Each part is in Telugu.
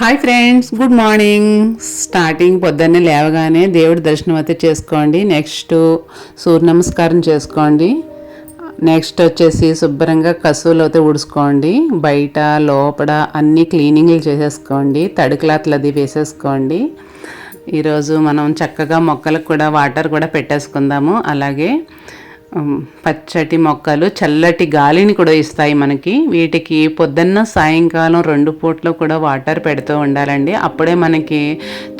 Hi friends good morning starting పొద్దున్నే లేవగానే దేవుడి దర్శనం అయితే చేసుకోండి. నెక్స్ట్ సూర్య నమస్కారం చేసుకోండి. నెక్స్ట్ వచ్చేసి శుభ్రంగా కసువులు అయితే ఉడుచుకోండి బయట లోపల అన్ని క్లీనింగ్లు చేసేసుకోండి. తడి క్లాత్లు అది వేసేసుకోండి. ఈరోజు మనం చక్కగా మొక్కలకు కూడా వాటర్ కూడా పెట్టేసుకుందాము. అలాగే పచ్చటి మొక్కలు చల్లటి గాలిని కూడా ఇస్తాయి మనకి. వీటికి పొద్దున్న సాయంకాలం రెండు పూట్లు కూడా వాటర్ పెడుతూ ఉండాలండి. అప్పుడే మనకి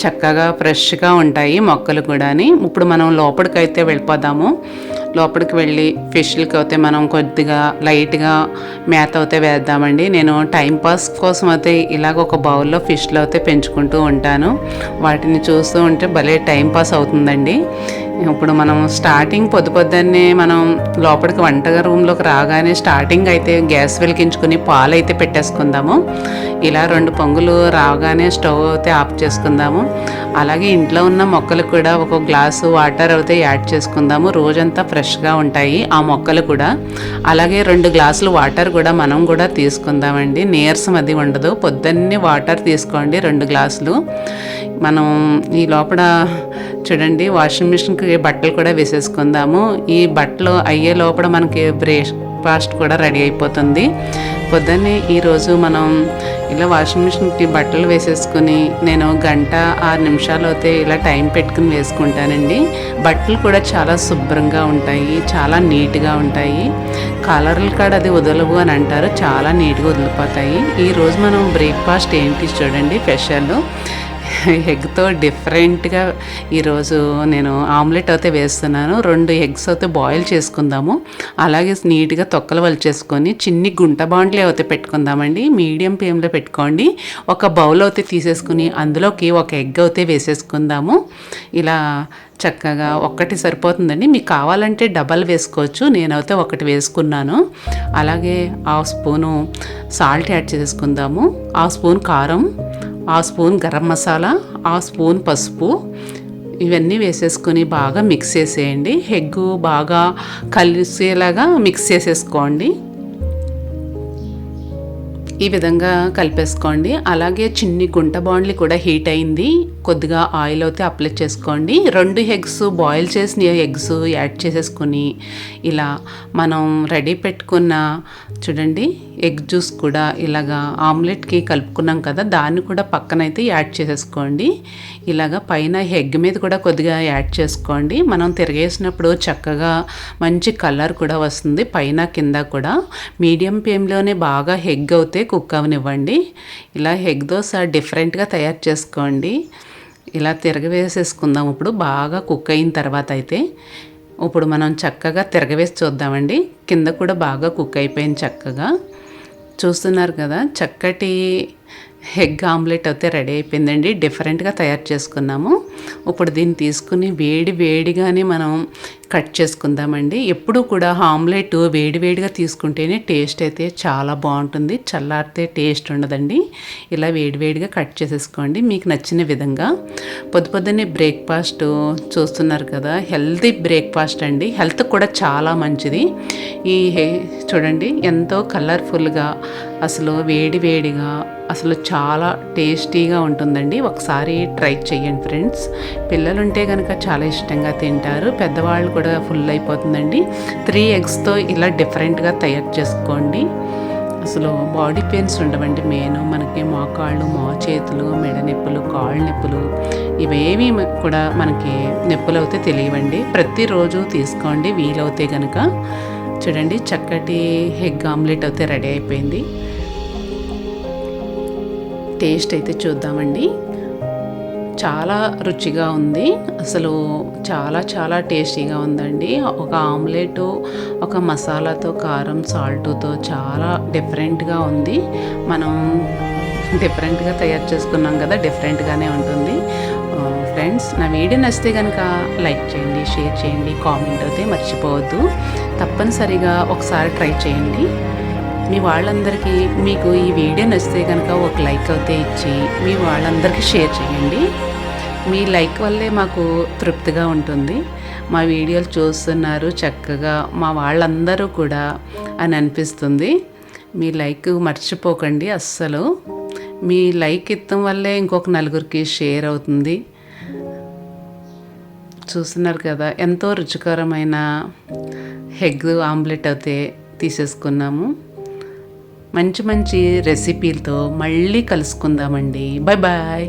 చక్కగా ఫ్రెష్గా ఉంటాయి మొక్కలు కూడాని. ఇప్పుడు మనం లోపలికైతే వెళ్ళిపోదాము. లోపలికి వెళ్ళి ఫిష్లకి అయితే మనం కొద్దిగా లైట్గా మేత అయితే వేద్దామండి. నేను టైం పాస్ కోసం అయితే ఇలాగ ఒక బౌల్లో ఫిష్లు అయితే పెంచుకుంటూ ఉంటాను. వాటిని చూస్తూ ఉంటే భలే టైం పాస్ అవుతుందండి. ఇప్పుడు మనం స్టార్టింగ్ పొద్దు పొద్దున్నే మనం లోపలికి వంట రూమ్లోకి రాగానే స్టార్టింగ్ అయితే గ్యాస్ వెలిగించుకుని పాలు అయితే పెట్టేసుకుందాము. ఇలా రెండు పొంగులు రాగానే స్టవ్ అయితే ఆఫ్ చేసుకుందాము. అలాగే ఇంట్లో ఉన్న మొక్కలకు కూడా ఒక గ్లాసు వాటర్ అయితే యాడ్ చేసుకుందాము. రోజంతా ఫ్రెష్గా ఉంటాయి ఆ మొక్కలు కూడా. అలాగే రెండు గ్లాసులు వాటర్ కూడా మనం కూడా తీసుకుందామండి. నీరసం అది ఉండదు. పొద్దున్నే వాటర్ తీసుకోండి రెండు గ్లాసులు. మనం ఈ లోపల చూడండి వాషింగ్ మిషన్కి బట్టలు కూడా వేసేసుకుందాము. ఈ బట్టలు అయ్యే లోపల మనకి బ్రేక్ఫాస్ట్ కూడా రెడీ అయిపోతుంది. పొద్దున్నే ఈరోజు మనం ఇలా వాషింగ్ మిషన్కి బట్టలు వేసేసుకుని నేను గంట ఆరు నిమిషాలు అయితే ఇలా టైం పెట్టుకుని వేసుకుంటానండి. బట్టలు కూడా చాలా శుభ్రంగా ఉంటాయి చాలా నీట్గా ఉంటాయి. కలర్లు కాడ అది వదలవు అని అంటారు చాలా నీట్గా వదిలిపోతాయి. ఈరోజు మనం బ్రేక్ఫాస్ట్ ఏంటి చూడండి స్పెషల్. ఎగ్తో డిఫరెంట్గా ఈరోజు నేను ఆమ్లెట్ అయితే వేస్తున్నాను. రెండు ఎగ్స్ అయితే బాయిల్ చేసుకుందాము. అలాగే నీట్గా తొక్కలు వలిచేసుకొని చిన్ని గుంట బాండ్లే అయితే పెట్టుకుందామండి. మీడియం ఫ్లేమ్లో పెట్టుకోండి. ఒక బౌల్ అయితే తీసేసుకుని అందులోకి ఒక ఎగ్ అయితే వేసేసుకుందాము. ఇలా చక్కగా ఒక్కటి సరిపోతుందండి. మీకు కావాలంటే డబల్ వేసుకోవచ్చు. నేనైతే ఒకటి వేసుకున్నాను. అలాగే ఆ స్పూను సాల్ట్ యాడ్ చేసుకుందాము ఆ స్పూన్ కారం. ఆ స్పూన్ గరం మసాలా ఆ స్పూన్ పసుపు. ఇవన్నీ వేసేసుకొని బాగా మిక్స్ చేసేయండి. ఎగ్గు బాగా కలిసేలాగా మిక్స్ చేసేసుకోండి. ఈ విధంగా కలిపేసుకోండి. అలాగే చిన్ని గుంట బాండ్లు కూడా హీట్ అయింది. కొద్దిగా ఆయిల్ అయితే అప్లై చేసుకోండి. రెండు ఎగ్స్ బాయిల్ చేసిన ఎగ్స్ యాడ్ చేసేసుకొని ఇలా మనం రెడీ పెట్టుకున్న చూడండి ఎగ్ జ్యూస్ కూడా ఇలాగా ఆమ్లెట్కి కలుపుకున్నాం కదా దాన్ని కూడా పక్కనైతే యాడ్ చేసేసుకోండి. ఇలాగా పైన ఎగ్ మీద కూడా కొద్దిగా యాడ్ చేసుకోండి. మనం తిరిగేసినప్పుడు చక్కగా మంచి కలర్ కూడా వస్తుంది. పైన కింద కూడా మీడియం ఫ్లేమ్లోనే బాగా ఎగ్ అవుతే కుక్ అవనివ్వండి. ఇలా ఎగ్ దోశ డిఫరెంట్గా తయారు చేసుకోండి. ఇలా తిరగవేసేసుకుందాం. ఇప్పుడు బాగా కుక్ అయిన తర్వాత అయితే ఇప్పుడు మనం చక్కగా తిరగవేసి చూద్దామండి. కింద కూడా బాగా కుక్ అయిపోయింది చక్కగా. చూస్తున్నారు కదా చక్కటి ఎగ్ ఆమ్లెట్ అయితే రెడీ అయిపోయిందండి. డిఫరెంట్గా తయారు చేసుకున్నాము. ఇప్పుడు దీన్ని తీసుకుని వేడి వేడిగానే మనం కట్ చేసుకుందామండి. ఎప్పుడు కూడా ఆమ్లెట్ వేడి వేడిగా తీసుకుంటేనే టేస్ట్ అయితే చాలా బాగుంటుంది. చల్లారితే టేస్ట్ ఉండదండి. ఇలా వేడి వేడిగా కట్ చేసేసుకోండి. మీకు నచ్చిన విధంగా. పొద్దు పొద్దున్నే బ్రేక్ఫాస్ట్ చూస్తున్నారు కదా హెల్తీ బ్రేక్ఫాస్ట్ అండి. హెల్త్ కూడా చాలా మంచిది. ఈ చూడండి ఎంతో కలర్ఫుల్గా అసలు వేడి వేడిగా అసలు చాలా టేస్టీగా ఉంటుందండి. ఒకసారి ట్రై చేయండి ఫ్రెండ్స్. పిల్లలు ఉంటే కనుక చాలా ఇష్టంగా తింటారు. పెద్దవాళ్ళు కూడా ఫుల్ అయిపోతుందండి. త్రీ ఎగ్స్తో ఇలా డిఫరెంట్గా తయారు చేసుకోండి. అసలు బాడీ పెయిన్స్ ఉండవండి మెయిన్. మనకి మోకాళ్ళు మో చేతులు మెడ నొప్పులు కాళ్ళు నొప్పులు ఇవేవి కూడా మనకి నొప్పులు అయితే తెలియవండి. ప్రతిరోజు తీసుకోండి. వీలవుతే కనుక చూడండి చక్కటి ఎగ్ ఆమ్లెట్ అయితే రెడీ అయిపోయింది. టేస్ట్ అయితే చూద్దామండి. చాలా రుచిగా ఉంది. అసలు చాలా చాలా టేస్టీగా ఉందండి. ఒక ఆమ్లెట్ ఒక మసాలాతో కారం సాల్ట్తో చాలా డిఫరెంట్గా ఉంది. మనం డిఫరెంట్గా తయారు చేసుకున్నాం కదా డిఫరెంట్గానే ఉంటుంది. ఫ్రెండ్స్ నా వీడియో నచ్చితే కనుక లైక్ చేయండి షేర్ చేయండి కామెంట్ అయితే మర్చిపోవద్దు. తప్పనిసరిగా ఒకసారి ట్రై చేయండి. మీ వాళ్ళందరికీ మీకు ఈ వీడియో నచ్చితే కనుక ఒక లైక్ అయితే ఇచ్చి మీ వాళ్ళందరికీ షేర్ చేయండి. మీ లైక్ వల్లే మాకు తృప్తిగా ఉంటుంది. మా వీడియోలు చూస్తున్నారు చక్కగా మా వాళ్ళందరూ కూడా అని అనిపిస్తుంది. మీ లైక్ మర్చిపోకండి అస్సలు. మీ లైక్ ఇత్తం వల్లే ఇంకొక నలుగురికి షేర్ అవుతుంది. చూస్తున్నారు కదా ఎంతో రుచికరమైన ఎగ్ ఆమ్లెట్ అయితే తీసేసుకున్నాము. మంచి మంచి రెసిపీలతో మళ్ళీ కలుసుకుందామండి. Bye bye